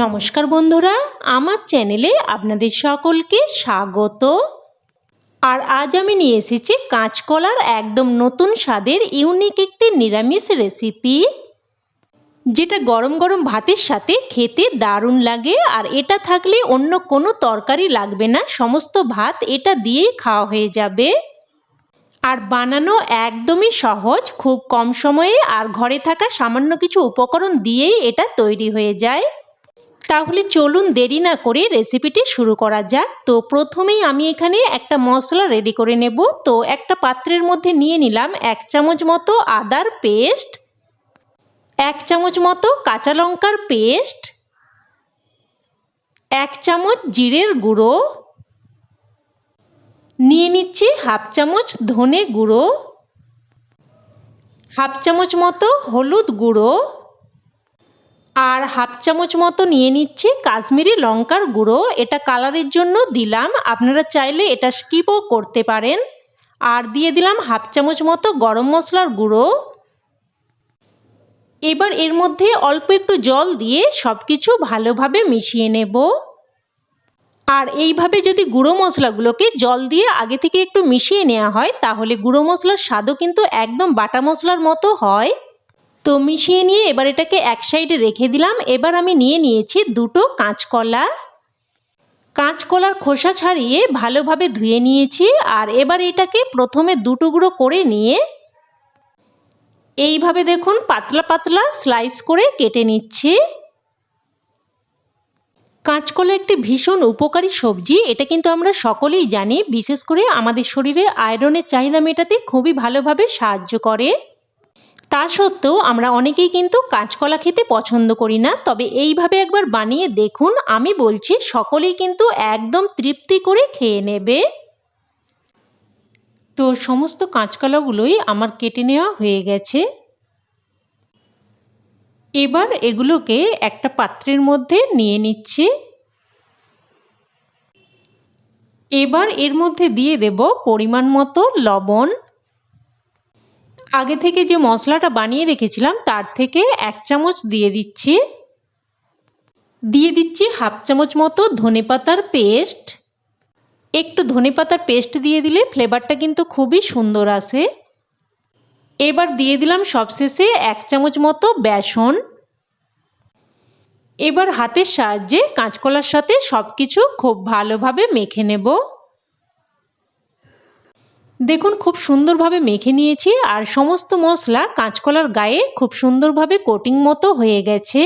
নমস্কার বন্ধুরা, আমার চ্যানেলে আপনাদের সকলকে স্বাগত। আর আজ আমি নিয়ে এসেছি কাঁচকলার একদম নতুন স্বাদের ইউনিক একটি নিরামিষ রেসিপি যেটা গরম গরম ভাতের সাথে খেতে দারুণ লাগে। আর এটা থাকলে অন্য কোনো তরকারি লাগবে না, সমস্ত ভাত এটা দিয়েই খাওয়া হয়ে যাবে। আর বানানো একদমই সহজ, খুব কম সময়ে, আর ঘরে থাকা সামান্য কিছু উপকরণ দিয়েই এটা তৈরি হয়ে যায়। তাহলে চলুন দেরি না করে রেসিপিটি শুরু করা যাক। তো প্রথমেই আমি এখানে একটা মশলা রেডি করে নেব। তো একটা পাত্রের মধ্যে নিয়ে নিলাম এক চামচ মতো আদার পেস্ট এক চামচ মতো কাঁচা লঙ্কার পেস্ট এক চামচ জিরের গুঁড়ো, নিয়ে নিচ্ছি হাফ চামচ ধনে গুঁড়ো, হাফ চামচ মতো হলুদ গুঁড়ো আর হাফ চামচ মতো নিয়ে নিচ্ছি কাশ্মীরি লঙ্কার গুঁড়ো। এটা কালারের জন্য দিলাম। আপনারা চাইলে এটা স্কিপও করতে পারেন। আর দিয়ে দিলাম হাফ চামচ মতো গরম মশলার গুঁড়ো। এবার এর মধ্যে অল্প একটু জল দিয়ে সব কিছু ভালোভাবে মিশিয়ে নেব। আর এইভাবে যদি গুঁড়ো মশলাগুলোকে জল দিয়ে আগে থেকে একটু মিশিয়ে নেওয়া হয়, তাহলে গুঁড়ো মশলার স্বাদও কিন্তু একদম বাটা মশলার মতো হয়। তো মিশিয়ে নিয়ে এবার এটাকে এক সাইডে রেখে দিলাম। এবার আমি নিয়ে নিয়েছি দুটো কাঁচকলা। কাঁচকলার খোসা ছাড়িয়ে ভালোভাবে ধুয়ে নিয়েছি আর এবার এটাকে প্রথমে দুটুকরো করে নিয়ে এইভাবে দেখুন পাতলা পাতলা স্লাইস করে কেটে নিচ্ছি। কাঁচকলা একটি ভীষণ উপকারী সবজি, এটা কিন্তু আমরা সকলেই জানি। বিশেষ করে আমাদের শরীরে আয়রনের চাহিদা মেটাতে খুবই ভালোভাবে সাহায্য করে। তা সত্ত্বেও আমরা অনেকেই কিন্তু কাঁচকলা খেতে পছন্দ করি না। তবে এইভাবে একবার বানিয়ে দেখুন, আমি বলছি সকলেই কিন্তু একদম তৃপ্তি করে খেয়ে নেবে। তো সমস্ত কাঁচকলাগুলোই আমার কেটে নেওয়া হয়ে গেছে। এবার এগুলোকে একটা পাত্রের মধ্যে নিয়ে নিচ্ছি। এবার এর মধ্যে দিয়ে দেব পরিমাণ মতো লবণ। আগে থেকে যে মশলাটা বানিয়ে রেখেছিলাম, তার থেকে এক চামচ দিয়ে দিচ্ছি দিয়ে দিচ্ছি হাফ চামচ মতো ধনে পাতার পেস্ট। একটু ধনে পাতার পেস্ট দিয়ে দিলে ফ্লেভারটা কিন্তু খুবই সুন্দর আসে। এবার দিয়ে দিলাম সবশেষে এক চামচ মতো বেসন। এবার হাতের সাহায্যে কাঁচকলার সাথে সব কিছু খুব ভালোভাবে মেখে নেব। দেখুন, খুব সুন্দরভাবে মেখে নিয়েছি আর সমস্ত মশলা কাঁচকলার গায়ে খুব সুন্দরভাবে কোটিং মতো হয়ে গেছে।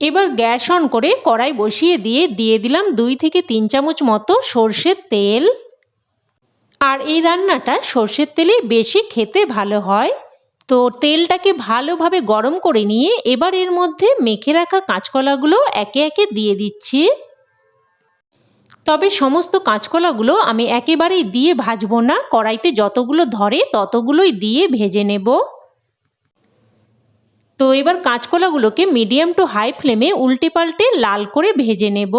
এবার গ্যাস অন করে কড়াই বসিয়ে দিয়ে দিয়ে দিলাম দুই থেকে তিন চামচ মতো সর্ষের তেল। আর এই রান্নাটা সর্ষের তেলে বেশি খেতে ভালো হয়। তো তেলটাকে ভালোভাবে গরম করে নিয়ে এবার এর মধ্যে মেখে রাখা কাঁচকলাগুলো একে একে দিয়ে দিচ্ছি। তবে সমস্ত কাঁচকলাগুলো আমি একেবারেই দিয়ে ভাজবো না। কড়াইতে যতগুলো ধরে ততগুলোই দিয়ে ভেজে নেব। তো এবার কাঁচকলাগুলোকে মিডিয়াম টু হাই ফ্লেমে উল্টে পাল্টে লাল করে ভেজে নেব।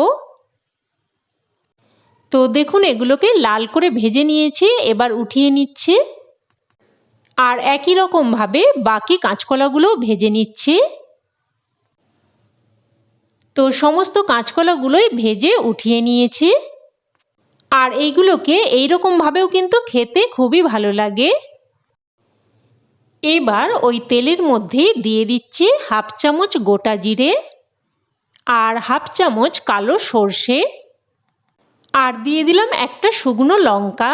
তো দেখুন এগুলোকে লাল করে ভেজে নিয়েছি, এবার উঠিয়ে নিচ্ছে। আর একই রকমভাবে বাকি কাঁচকলাগুলো ভেজে নিচ্ছি। তো সমস্ত কাঁচকলাগুলোই ভেজে উঠিয়ে নিয়েছি। আর এইগুলোকে এইরকমভাবেও কিন্তু খেতে খুবই ভালো লাগে। এবার ওই তেলের মধ্যে দিয়ে দিচ্ছি হাফ চামচ গোটা জিরে আর হাফ চামচ কালো সর্ষে। আর দিয়ে দিলাম একটা শুকনো লঙ্কা।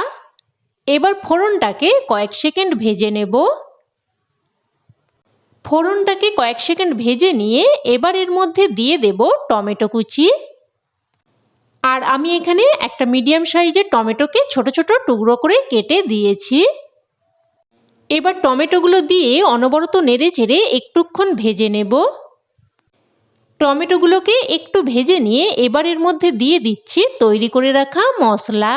এবার ফোড়নটাকে কয়েক সেকেন্ড ভেজে নেব। ফোড়নটাকে কয়েক সেকেন্ড ভেজে নিয়ে এবার এর মধ্যে দিয়ে দেব টমেটো কুচি। আর আমি এখানে একটা মিডিয়াম সাইজের টমেটোকে ছোট ছোট টুকরো করে কেটে দিয়েছি। এবার টমেটোগুলো দিয়ে অনবরত নেড়ে চেড়ে একটুক্ষণ ভেজে নেব। টমেটোগুলোকে একটু ভেজে নিয়ে এবার এর মধ্যে দিয়ে দিচ্ছি তৈরি করে রাখা মশলা।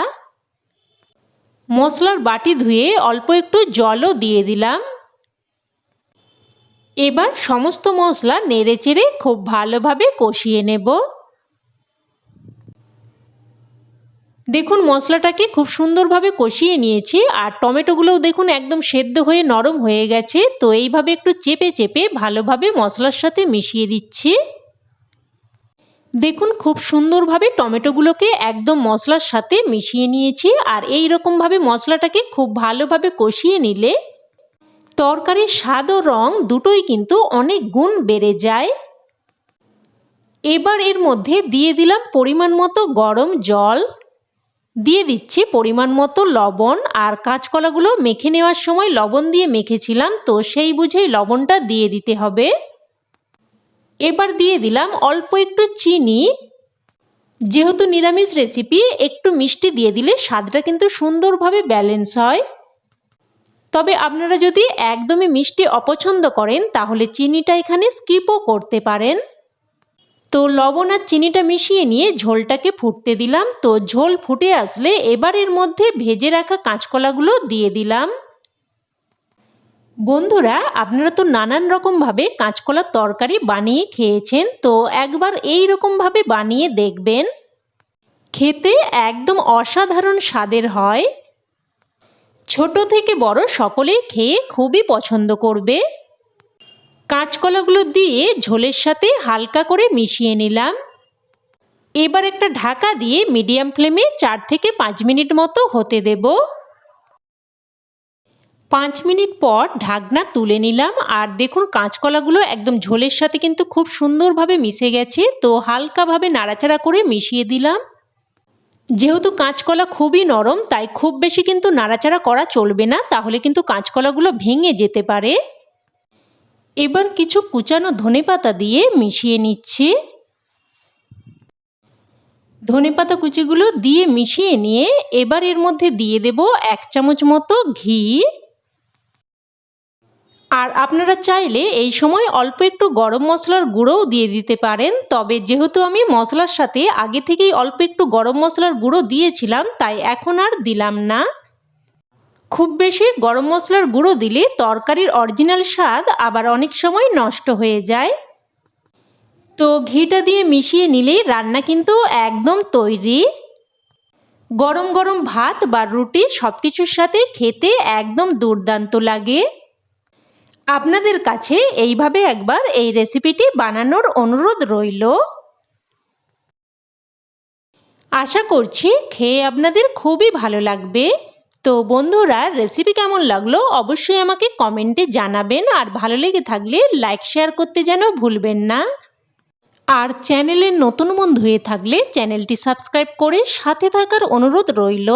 মশলার বাটি ধুয়ে অল্প একটু জলও দিয়ে দিলাম। এবার সমস্ত মশলা নেড়ে চেড়ে খুব ভালোভাবে কষিয়ে নেব। দেখুন, মশলাটাকে খুব সুন্দরভাবে কষিয়ে নিয়েছি আর টমেটোগুলোও দেখুন একদম সেদ্ধ হয়ে নরম হয়ে গেছে। তো এইভাবে একটু চেপে চেপে ভালোভাবে মশলার সাথে মিশিয়ে দিচ্ছি। দেখুন, খুব সুন্দরভাবে টমেটোগুলোকে একদম মশলার সাথে মিশিয়ে নিয়েছি আর এই রকমভাবে মশলাটাকে খুব ভালোভাবে কষিয়ে নিলে তরকারির স্বাদ ও রং দুটোই কিন্তু অনেক গুণ বেড়ে যায়। এবার এর মধ্যে দিয়ে দিলাম পরিমাণ মতো গরম জল। দিয়ে দিচ্ছি পরিমাণ মতো লবণ আর কাঁচকলাগুলো মেখে নেওয়ার সময় লবণ দিয়ে মেখেছিলাম, তো সেই বুঝেই লবণটা দিয়ে দিতে হবে। এবার দিয়ে দিলাম অল্প একটু চিনি। যেহেতু নিরামিষ রেসিপি একটু মিষ্টি দিয়ে দিলে স্বাদটা কিন্তু সুন্দরভাবে ব্যালেন্স হয়। তবে আপনারা যদি একদমই মিষ্টি অপছন্দ করেন, তাহলে চিনিটা এখানে স্কিপও করতে পারেন। তো লবণ আর চিনিটা মিশিয়ে নিয়ে ঝোলটাকে ফুটতে দিলাম। তো ঝোল ফুটে আসলে এবার এর মধ্যে ভেজে রাখা কাঁচকলাগুলো দিয়ে দিলাম। বন্ধুরা, আপনারা তো নানান রকমভাবে কাঁচকলার তরকারি বানিয়ে খেয়েছেন, তো একবার এই রকমভাবে বানিয়ে দেখবেন। খেতে একদম অসাধারণ স্বাদের হয়। ছোট থেকে বড় সকলেই খেয়ে খুবই পছন্দ করবে। কাঁচকলাগুলো দিয়ে ঝোলের সাথে হালকা করে মিশিয়ে নিলাম। এবার একটা ঢাকা দিয়ে মিডিয়াম ফ্লেমে চার থেকে পাঁচ মিনিট মতো হতে দেব। পাঁচ মিনিট পর ঢাকনা তুলে নিলাম আর দেখুন কাঁচকলাগুলো একদম ঝোলের সাথে কিন্তু খুব সুন্দরভাবে মিশে গেছে, তো হালকাভাবে নাড়াচাড়া করে মিশিয়ে দিলাম। যেহেতু কাঁচকলা খুবই নরম, তাই খুব বেশি কিন্তু নাড়াচাড়া করা চলবে না, তাহলে কিন্তু কাঁচকলাগুলো ভেঙে যেতে পারে। এবার কিছু কুচানো ধনেপাতা দিয়ে মিশিয়ে নিচ্ছি। ধনেপাতা কুচিগুলো দিয়ে মিশিয়ে নিয়ে এবার এর মধ্যে দিয়ে দেব এক চামচ মতো ঘি। আর আপনারা চাইলে এই সময় অল্প একটু গরম মশলার গুঁড়োও দিয়ে দিতে পারেন। তবে যেহেতু আমি মশলার সাথে আগে থেকেই অল্প একটু গরম মশলার গুঁড়ো দিয়েছিলাম, তাই এখন আর দিলাম না। খুব বেশি গরম মশলার গুঁড়ো দিলে তরকারির অরিজিনাল স্বাদ আবার অনেক সময় নষ্ট হয়ে যায়। তো ঘিটা দিয়ে মিশিয়ে নিলেই রান্না কিন্তু একদম তৈরি। গরম গরম ভাত বা রুটি সব কিছুর সাথে খেতে একদম দুর্দান্ত লাগে। আপনাদের কাছে এইভাবে একবার এই রেসিপিটি বানানোর অনুরোধ রইল। আশা করছি খেয়ে আপনাদের খুবই ভালো লাগবে। তো বন্ধুরা, রেসিপি কেমন লাগল অবশ্যই আমাকে কমেন্টে জানাবেন আর ভালো লেগে থাকলে লাইক, শেয়ার করতে যেন ভুলবেন না। আর চ্যানেলের নতুন বন্ধু হয়ে থাকলে চ্যানেলটি সাবস্ক্রাইব করে সাথে থাকার অনুরোধ রইল।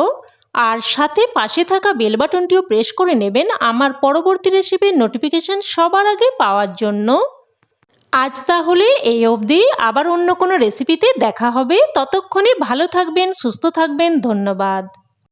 আর সাথে পাশে থাকা বেল বাটনটিও প্রেস করে নেবেন আমার পরবর্তী রেসিপির নোটিফিকেশান সবার আগে পাওয়ার জন্য। আজ তাহলে এই অবধি। আবার অন্য কোনো রেসিপিতে দেখা হবে। ততক্ষণে ভালো থাকবেন, সুস্থ থাকবেন। ধন্যবাদ।